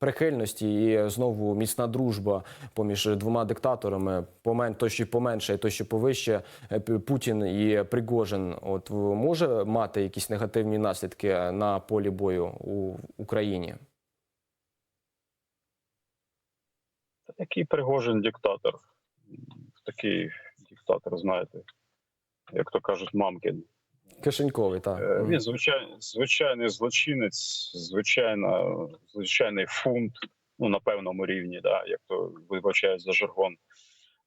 прихильності і знову міцна дружба поміж двома диктаторами. Помен той, що поменше, і той, що повище е, Путін і Пригожин. От може мати якісь негативні наслідки на полі бою у Україні? Такий Пригожин диктатор. Такий диктатор, знаєте, як то кажуть, мамкін. Кишеньковий, так. Е, Він звичай, звичайний злочинець, звичайно, звичайний фунт, ну на певному рівні, да, як то вибачають за жаргон.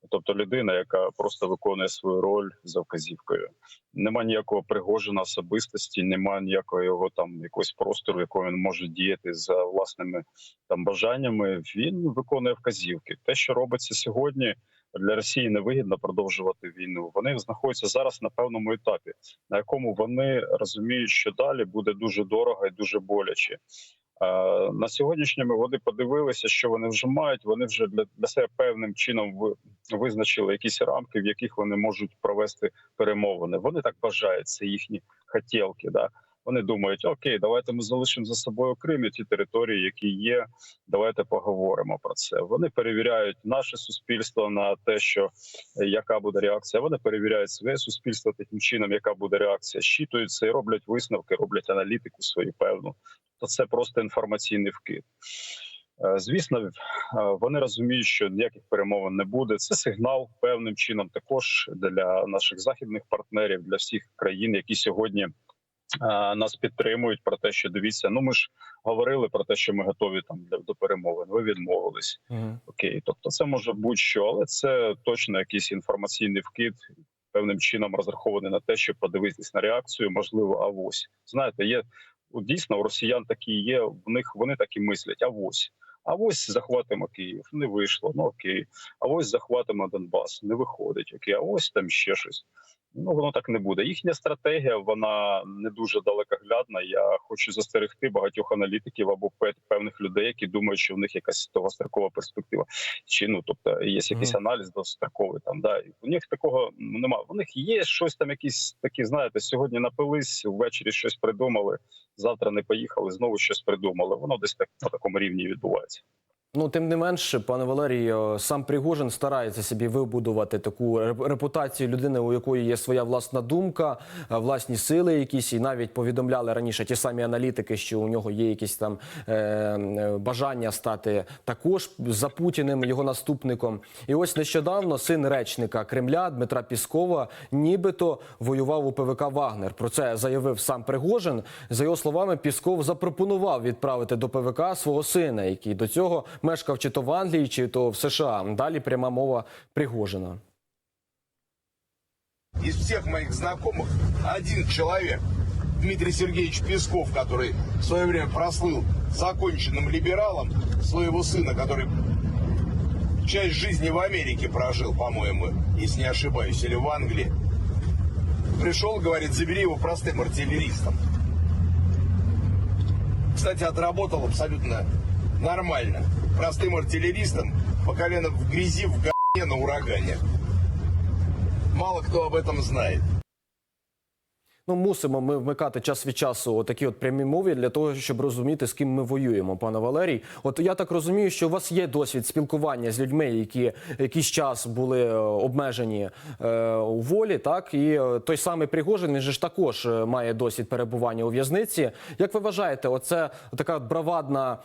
Тобто людина, яка просто виконує свою роль за вказівкою. Нема ніякого пригожина особистості, нема ніякого його там якогось простору, в якому він може діяти за власними там бажаннями. Він виконує вказівки. Те, що робиться сьогодні, для Росії невигідно продовжувати війну. Вони знаходяться зараз на певному етапі, на якому вони розуміють, що далі буде дуже дорого і дуже боляче. На сьогоднішньому вони подивилися, що вони вже мають. Вони вже для, для себе певним чином визначили якісь рамки, в яких вони можуть провести перемовини. Вони так бажають, це їхні хотілки. Да? Вони думають, окей, давайте ми залишимо за собою Крим і ті території, які є. Давайте поговоримо про це. Вони перевіряють наше суспільство на те, що е, яка буде реакція. Вони перевіряють своє суспільство таким чином, яка буде реакція. Щитуються і роблять висновки, роблять аналітику свою певну. То це просто інформаційний вкид. Е, Звісно, е, вони розуміють, що ніяких перемовин не буде. Це сигнал певним чином також для наших західних партнерів, для всіх країн, які сьогодні нас підтримують про те, що дивіться, ну ми ж говорили про те, що ми готові там для до перемовин. Ви відмовились. Мгм. Окей, тобто це може будь-що, але це точно якийсь інформаційний вкид. Певним чином розрахований на те, щоб подивитись на реакцію, можливо, авось. Знаєте, є дійсно у росіян такі є. В них вони так і мислять. Авось. А ось захватимо Київ, не вийшло. Ну окей. А ось захватимо Донбас, не виходить. Окей, а ось там ще щось. Ну воно так не буде. Їхня стратегія вона не дуже далекоглядна. Я хочу застерегти багатьох аналітиків або пе- певних людей, які думають, що в них якась довгострокова перспектива. Чи ну тобто є якийсь аналіз довгостроковий там. Да і у них такого немає. У них є щось там, якісь такі, знаєте, сьогодні напились, ввечері щось придумали. Завтра не поїхали, знову щось придумали. Воно десь так на такому рівні відбувається. Ну, тим не менше, пане Валерію, сам Пригожин старається собі вибудувати таку репутацію людини, у якої є своя власна думка, е, власні сили якісь, і навіть повідомляли раніше ті самі аналітики, що у нього є якісь там е, е, бажання стати також за Путіним, його наступником. І ось нещодавно син речника Кремля Дмитра Піскова нібито воював у ПВК Вагнер. Про це заявив сам Пригожин. За його словами, Пісков запропонував відправити до ПВК свого сина, який до цього мешкав чи то в Англії, чи то в США. Далі пряма мова Пригожина. Из всех моих знакомых один человек, Дмитрий Сергеевич Песков, который в свое время прослыл законченным либералом своего сына, который часть жизни в Америке прожил, по-моему, если не ошибаюсь, или в Англии. Пришел, говорит, забери его простым артиллеристом. Кстати, отработал абсолютно нормально. Простым артиллеристом по колено в грязи, в говне на урагане. Мало кто об этом знает. Ну, мусимо ми вмикати час від часу такі от прямі мови для того, щоб розуміти, з ким ми воюємо, пане Валерій. От я так розумію, що у вас є досвід спілкування з людьми, які якийсь час були е, обмежені е, у волі, так і е, той самий Пригожин, ж також е, має досвід перебування у в'язниці. Як ви вважаєте, оце така бравадна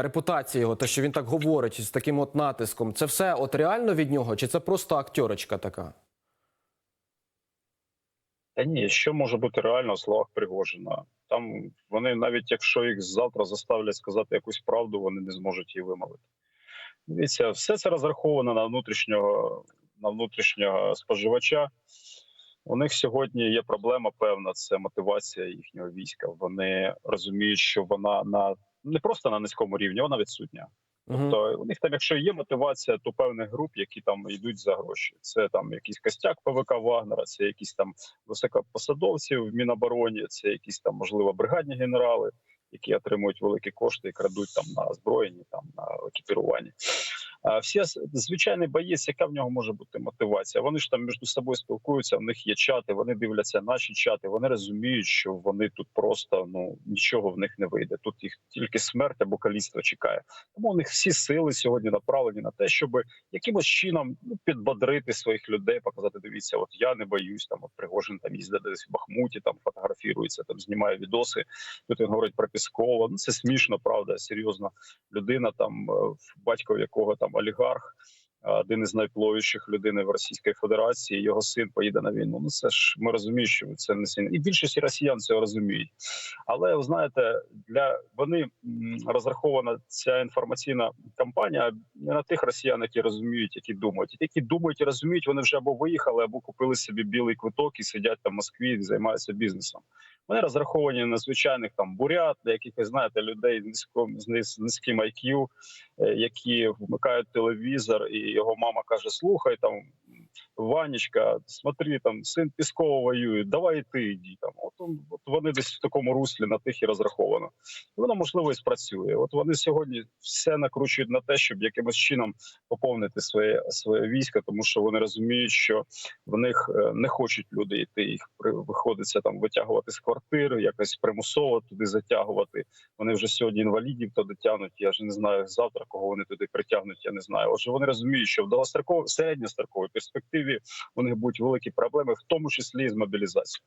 репутація його, те, що він так говорить з таким от натиском, це все от реально від нього, чи це просто актерочка така? Та ні, що може бути реально в словах Пригожина? Там вони навіть якщо їх завтра заставлять сказати якусь правду, вони не зможуть її вимовити. Дивіться, все це розраховано на внутрішнього на внутрішнього споживача. У них сьогодні є проблема певна, це мотивація їхнього війська. Вони розуміють, що вона на не просто на низькому рівні, вона відсутня. Мгм. То у них там, якщо є мотивація, то певних груп, які там йдуть за гроші. Це там якийсь костяк ПВК Вагнера, це якісь там високопосадовці в Мінобороні, це якісь там, можливо, бригадні генерали, які отримують великі кошти і крадуть там на озброєнні, там на екіпіруванні. Всі звичайний боєць, яка в нього може бути мотивація? Вони ж там між собою спілкуються. В них є чати, вони дивляться наші чати. Вони розуміють, що вони тут просто ну нічого в них не вийде. Тут їх тільки смерть або каліцтво чекає. Тому у них всі сили сьогодні направлені на те, щоб якимось чином ну, підбодрити своїх людей, показати. Дивіться, от я не боюсь. Там от Пригожин там їздить десь в Бахмуті, там фотографірується, там знімає відоси. Тут він говорить про Піскова. Ну це смішно, правда, серйозна людина. Там е, батько якого там олігарх. Один із найвпливовіших людей в Російській Федерації, його син поїде на війну. Ну це ж ми розуміємо, що це не сильно. і більшість росіян цього розуміють. Але ви знаєте, для вони розрахована ця інформаційна кампанія не на тих росіян, які розуміють, які думають. Ті, Які думають і розуміють, вони вже або виїхали, або купили собі білий квиток і сидять там в Москві і займаються бізнесом. Вони розраховані на звичайних там бурят, для якихось знаєте людей низько з низ- з низьким IQ, е, які вмикають телевізор, і його мама каже: Слухай там. Ванечка, смотри, там син Піскова воює, давай і ти йди. Там от, от вони десь в такому руслі на тих і розраховано. Воно можливо і спрацює. От вони сьогодні все накручують на те, щоб якимось чином поповнити своє своє військо, тому що вони розуміють, що в них е, не хочуть люди йти. Їх виходиться там витягувати з квартир, якось примусово туди затягувати. Вони вже сьогодні інвалідів туди тягнуть. Я ж не знаю завтра, кого вони туди притягнуть. Я не знаю. Отже, вони розуміють, що в довгостроковій середньостроковій перспективі у них будуть великі проблеми, в тому числі з мобілізацією.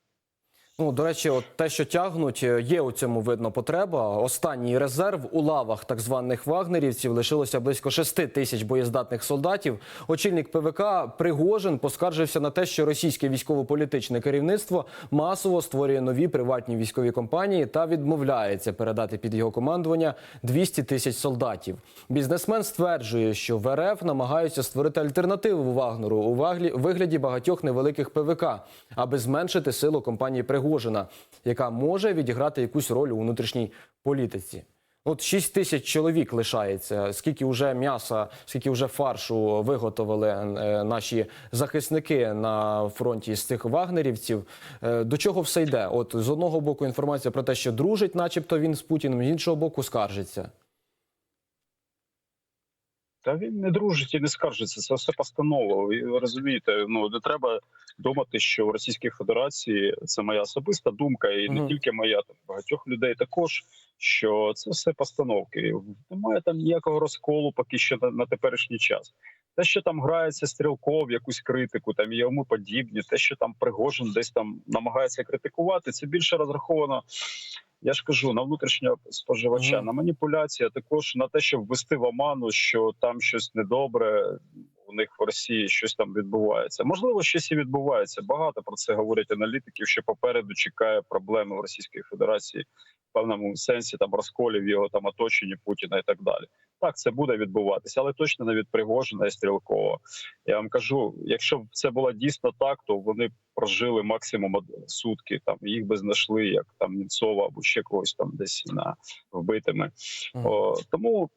Ну, до речі, от те, що тягнуть, е, є у цьому видно потреба. Останній резерв у лавах так званих вагнерівців лишилося близько 6 тисяч боєздатних солдатів. Очільник ПВК Пригожин поскаржився на те, що російське військово-політичне керівництво масово створює нові приватні військові компанії та відмовляється передати під його командування 200 тисяч солдатів. Бізнесмен стверджує, що в РФ намагаються створити альтернативу Вагнеру у вигляді багатьох невеликих ПВК, аби зменшити силу компанії Пригожина, яка може відіграти якусь роль у внутрішній політиці. От 6 тисяч чоловік лишається. Скільки вже м'яса, скільки вже фаршу виготовили е, наші захисники на фронті з цих вагнерівців. Е, До чого все йде? От з одного боку інформація про те, що дружить, начебто він з Путіним, з іншого боку, скаржиться. Та він не дружить і не скаржиться. Це все постанова. Ви розумієте, ну не треба думати, що в Російській Федерації це моя особиста думка, і не тільки моя, там багатьох людей також. Що це все постановки. Немає там ніякого розколу поки що на, на теперішній час. Те, що там грається стрілков, якусь критику, там йому подібні, те, що там Пригожин десь там намагається критикувати, це більше розраховано. Я ж кажу на внутрішнього споживача, Мгм. на маніпуляції, а також на те, щоб ввести в оману, що там щось недобре. У них в Росії щось там відбувається. Можливо, щось і відбувається. Багато про це говорять аналітиків. Що попереду чекає проблеми в Російській Федерації в певному сенсі там розколів його там оточенні Путіна і так далі. Так, це буде відбуватися, але точно не від Пригожина і Стрілкова. Я вам кажу, якщо б це було дійсно так, то вони прожили максимум сутки. Там їх би знайшли, як там Німцова або ще когось там десь на вбитими. Мгм. О, тому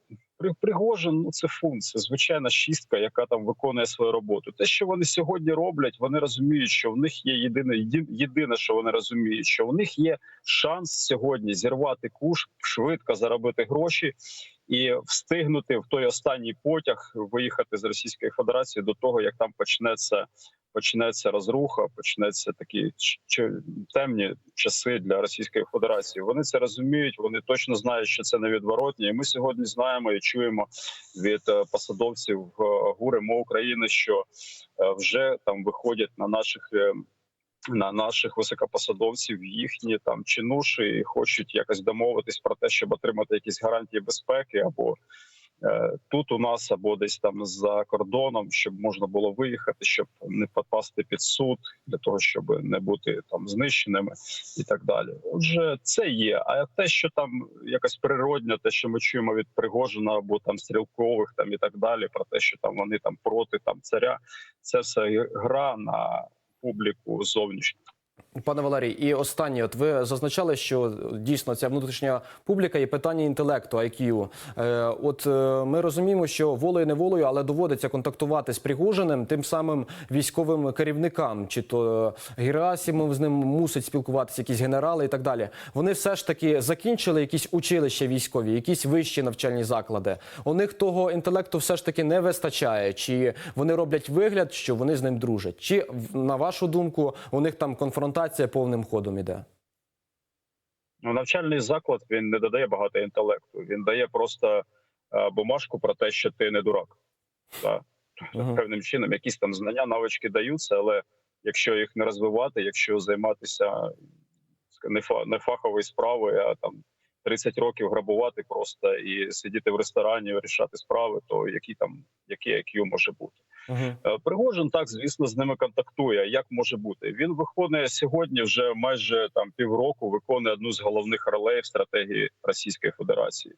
Пригожин ну це фунт, це звичайна шістка, яка там виконує свою роботу. Те, що вони сьогодні роблять, вони розуміють, що в них є єдине єдине, що вони розуміють, що у них є шанс сьогодні зірвати куш, швидко заробити гроші і встигнути в той останній потяг виїхати з Російської Федерації до того, як там почнеться. Почнеться розруха, почнеться такі темні часи для Російської Федерації. Вони це розуміють. Вони точно знають, що це невідворотні. І ми сьогодні знаємо і чуємо від е, посадовців е, ГУР МО України, що е, вже там виходять на наших. На наших високопосадовців їхні там чинуші і хочуть якось домовитись про те, щоб отримати якісь гарантії безпеки або тут у нас, або десь там за кордоном, щоб можна було виїхати, щоб не попасти під суд, для того, щоб не бути там знищеними і так далі. Отже, це є. А те, що там якось природньо, те, що ми чуємо від Пригожина або там стрілкових, там і так далі, про те, що там вони там проти там царя, це все гра на публіку зовнішню. Пане Валерій, і останнє, от ви зазначали, що дійсно ця внутрішня публіка є питання інтелекту, IQ. Е, от е, ми розуміємо, що волею неволею, але доводиться контактувати з Пригожиним, тим самим військовим керівникам, чи то е, Герасимов з ним мусить спілкуватися, якісь генерали і так далі. Вони все ж таки закінчили якісь училища військові, якісь вищі навчальні заклади. У них того інтелекту все ж таки не вистачає. Чи вони роблять вигляд, що вони з ним дружать? Чи на вашу думку у них там конфронтація повним ходом іде? Ну, навчальний заклад він не додає багато інтелекту. Він дає просто е, бумажку про те, що ти не дурак. Так. Мгм. Певним чином якісь там знання, навички даються, але якщо їх не розвивати, якщо займатися не фа- фаховою справою, а там 30 років грабувати просто і сидіти в ресторані, вирішати справи, то який там який IQ може бути. Угу. Пригожин так, звісно, з ними контактує. Як може бути? Він виконує сьогодні вже майже там півроку. Виконує одну з головних ролей в стратегії Російської Федерації.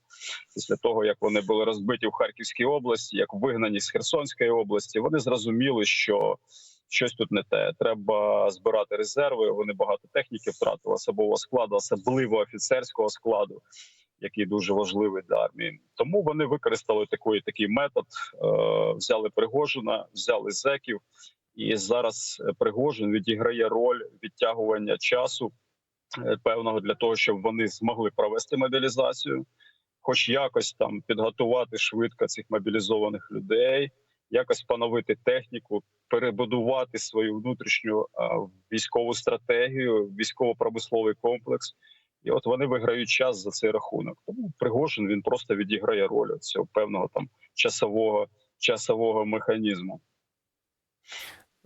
Після того як вони були розбиті в Харківській області, як вигнані з Херсонської області, вони зрозуміли, що щось тут не те. Треба збирати резерви. Вони багато техніки втратили особового складу, особливо офіцерського складу. Який дуже важливий для армії, тому вони використали такий, такий метод. Е, взяли Пригожина, взяли зеків, і зараз Пригожин відіграє роль відтягування часу е, певного для того, щоб вони змогли провести мобілізацію, хоч якось там підготувати швидко цих мобілізованих людей, якось поновити техніку, перебудувати свою внутрішню е, військову стратегію, військово-промисловий комплекс. І от вони виграють час за цей рахунок. Тому Пригожин він просто відіграє роль цього певного там часового часового механізму.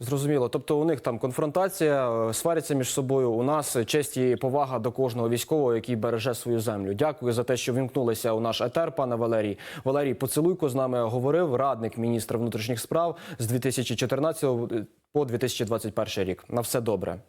Зрозуміло. Тобто у них там конфронтація, е, сваряться між собою. У нас честь і повага до кожного військового, який береже свою землю. Дякую за те, що вімкнулися у наш етер, пане Валерій. Валерій Поцелуйко з нами говорив, радник міністра внутрішніх справ з 2014 по 2021 рік. На все добре.